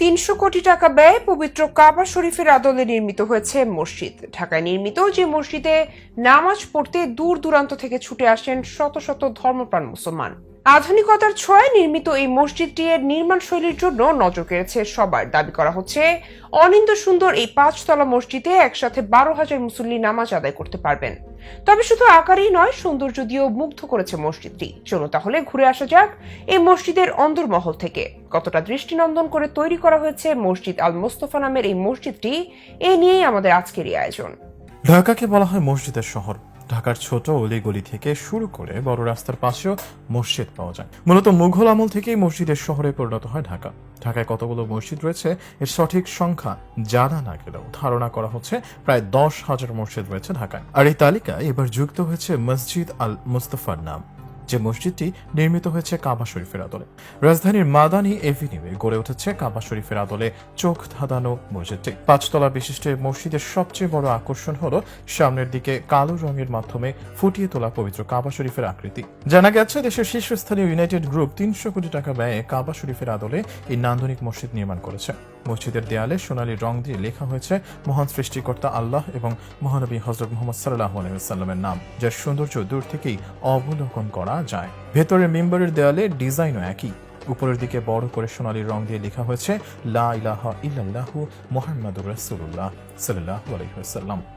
তিনশো কোটি টাকা ব্যয়ে পবিত্র কাবা শরীফের আদলে নির্মিত হয়েছে মসজিদ। ঢাকায় নির্মিত যে মসজিদে নামাজ পড়তে দূর দূরান্ত থেকে ছুটে আসেন শত শত ধর্মপ্রাণ মুসলমান। আধুনিকতার ছোঁয়ায় নির্মিত এই মসজিদটি এর নির্মাণ শৈলীর জন্য নজর কেড়েছে সবার। দাবি করা হচ্ছে, অনিন্দ সুন্দর এই পাঁচতলা মসজিদে একসাথে বারো হাজার মুসল্লি নামাজ আদায় করতে পারবেন। তবে শুধু আকারেই নয় সৌন্দর্য দিয়েও মুগ্ধ করেছে মসজিদটি। চলো তাহলে ঘুরে আসা যাক এই মসজিদের অন্দরমহল থেকে। কতটা দৃষ্টিনন্দন করে তৈরি করা হয়েছে মসজিদ আল মোস্তফা নামের এই মসজিদটি, এ নিয়েই আমাদের আজকের এই আয়োজন। ঢাকাকে বলা হয় মসজিদের শহর। ঢাকার ছোট অলিগলি থেকে শুরু করে বড় রাস্তার পাশেও মসজিদ পাওয়া যায়। মূলত মুঘল আমল থেকেই মসজিদের শহরে পরিণত হয় ঢাকা। ঢাকায় কতগুলো মসজিদ রয়েছে, এর সঠিক সংখ্যা জানা না গেলেও ধারণা করা হচ্ছে প্রায় দশ হাজার মসজিদ রয়েছে ঢাকায়। আর এই তালিকায় এবার যুক্ত হয়েছে মসজিদ আল মুস্তফার নাম। যে মসজিদটি নির্মিত হয়েছে কাবা শরীফের আদলে। রাজধানীর মাদানী এভিনিউয়ে গড়ে উঠেছে কাবা শরীফের আদলে চোখ ধাঁধানো মসজিদটি। পাঁচতলা বিশিষ্ট মসজিদের সবচেয়ে বড় আকর্ষণ হল সামনের দিকে কালো রঙের মাধ্যমে ফুটিয়ে তোলা পবিত্র কাবা শরীফের আকৃতি। জানা গেছে দেশের শীর্ষস্থানীয় ইউনাইটেড গ্রুপ তিনশো কোটি টাকা ব্যয়ে কাবা শরীফের আদলে এই নান্দনিক মসজিদ নির্মাণ করেছে। মসজিদের দেয়ালে সোনালী রং দিয়ে লেখা হয়েছে মহান সৃষ্টিকর্তা আল্লাহ এবং মহানবী হজরত মোহাম্মদ সাল্লাহ আলহিসাল্লামের নাম, যার সৌন্দর্য দূর থেকেই অবলোকন করা যায়। ভেতরের মেম্বারের দেয়ালে ডিজাইনও একই। উপরের দিকে বড় করে সোনালী রং দিয়ে লেখা হয়েছে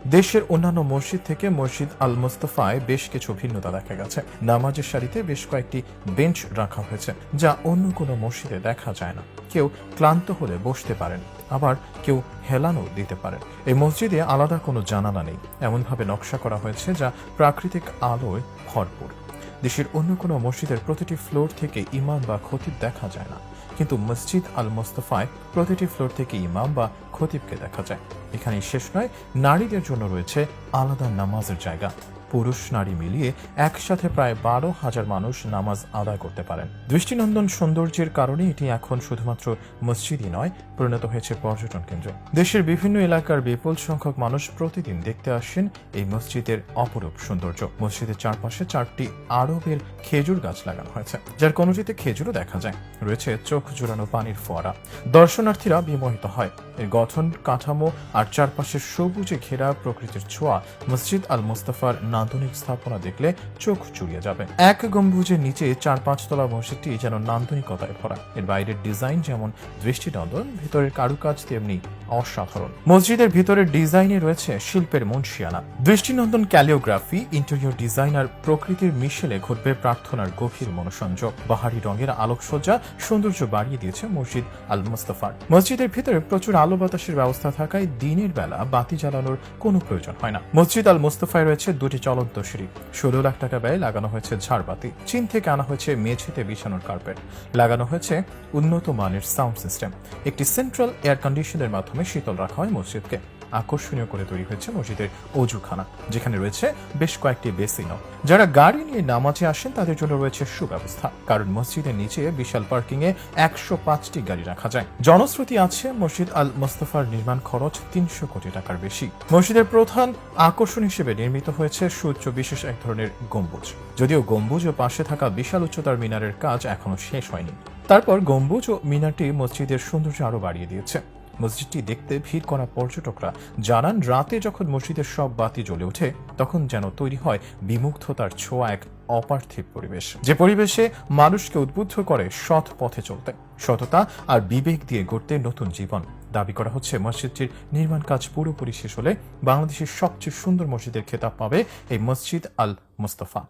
দেশের অন্যান্য মসজিদ থেকে মসজিদ আল মুস্তাফায় বেশ কিছু ভিন্নতা দেখা গেছে। নামাজের সারিতে বেশ কয়েকটি বেঞ্চ রাখা হয়েছে, যা অন্য কোনো মসজিদে দেখা যায় না। কেউ ক্লান্ত হলে বসতে পারেন, আবার কেউ হেলানো দিতে পারেন। এই মসজিদে আলাদা কোনো জানালা নেই। এমনভাবে নকশা করা হয়েছে যা প্রাকৃতিক আলোয় ভরপুর। দেশের অন্য কোনো মসজিদের প্রতিটি ফ্লোর থেকে ইমাম বা খতিব দেখা যায় না। কিন্তু মসজিদ আল মোস্তফায় প্রতিটি ফ্লোর থেকে ইমাম বা খতিবকে দেখা যায়। এখানে শেষ নয়, নারীদের জন্য রয়েছে আলাদা নামাজের জায়গা। পুরুষ, নারী মিলিয়ে একসাথে প্রায় বারো হাজার মানুষ নামাজ আদায় করতে পারেন। দৃষ্টিনন্দন সৌন্দর্যের কারণে এটি এখন শুধুমাত্র মসজিদই নয়, পরিণত হয়েছে পর্যটন কেন্দ্র। দেশের বিভিন্ন এলাকার বিপুল সংখ্যক মানুষ প্রতিদিন দেখতে আসেন এই মসজিদের অপরূপ সৌন্দর্য। মসজিদের চারপাশে চারটি আরবের খেজুর গাছ লাগানো হয়েছে, যার কোনোটিতে খেজুরও দেখা যায়। রয়েছে চোখ জোড়ানো পানির ফোয়ারা। দর্শনার্থীরা বিমোহিত হয়। এর গঠন, কাঠামো আর চারপাশে সবুজে ঘেরা প্রকৃতির ছোঁয়া মসজিদ আল মুস্তাফার নান্দনিক স্থাপনা দেখলে চোখ চুরিয়ে যাবে। এক গম্বুজের নিচে চার পাঁচতলা মসজিদটি যেন নান্দনিকতায় ভরা। এর বাইরের ডিজাইন যেমন দৃষ্টিনন্দন, ভেতরের কারুকাজ তেমনি অসাধারণ। মসজিদের ভিতরের ডিজাইনে রয়েছে শিল্পের মুন্সিয়ানা। দৃষ্টিনন্দন ক্যালিওগ্রাফি, ইন্টেরিয়র ডিজাইন আর প্রকৃতির মিশেলে ঘটবে প্রার্থনার গভীর মনোসংযোগ। বাহারি রঙের আলোকসজ্জা সৌন্দর্য বাড়িয়ে দিয়েছে মসজিদ আল মুস্তাফার। মসজিদের ভিতরে প্রচুর আলো বাতাসের ব্যবস্থা থাকায় দিনের বেলা বাতি জ্বালানোর কোনো প্রয়োজন হয় না। মসজিদ আল মুস্তফায় রয়েছে দুটি চলন্ত সিঁড়ি ষোলো লাখ টাকা ব্যয়ে লাগানো হয়েছে ঝাড়বাতি। চীন থেকে আনা হয়েছে মেঝেতে বিছানোর কার্পেট। লাগানো হয়েছে উন্নত মানের সাউন্ড সিস্টেম। একটি সেন্ট্রাল এয়ার কন্ডিশনের মাধ্যমে শীতল রাখা হয় মসজিদকে। আকর্ষণীয় করে তৈরি হয়েছে মসজিদের অজুখানা, যেখানে রয়েছে বেশ কয়েকটি বেসিনও। যারা গাড়ি নিয়ে নামাজে আসেন, তাদের জন্য রয়েছে সুব্যবস্থা, কারণ মসজিদের নিচে বিশাল পার্কিং এ একশো পাঁচটি গাড়ি রাখা যায়। জনশ্রুতি আছে, মসজিদ আল মোস্তফার নির্মাণ খরচ তিনশো কোটি টাকার বেশি। মসজিদের প্রধান আকর্ষণ হিসেবে নির্মিত হয়েছে সুউচ্চ বিশেষ এক ধরনের গম্বুজ। যদিও গম্বুজ ও পাশে থাকা বিশাল উচ্চতার মিনারের কাজ এখনও শেষ হয়নি। তারপর গম্বুজ ও মিনারটি মসজিদের সৌন্দর্য আরও বাড়িয়ে দিয়েছে। মসজিদটি দেখতে ভিড় করা পর্যটকরা জানান, রাতে যখন মসজিদের সব বাতি জ্বলে ওঠে, তখন যেন তৈরি হয় বিমুগ্ধতার ছোঁয়া এক অপার্থিব পরিবেশ। যে পরিবেশে মানুষকে উদ্বুদ্ধ করে সৎ পথে চলতে, সততা আর বিবেক দিয়ে গড়তে নতুন জীবন। দাবি করা হচ্ছে, মসজিদটির নির্মাণ কাজ পুরোপুরি শেষ হলে বাংলাদেশের সবচেয়ে সুন্দর মসজিদের খেতাব পাবে এই মসজিদ আল মুস্তফা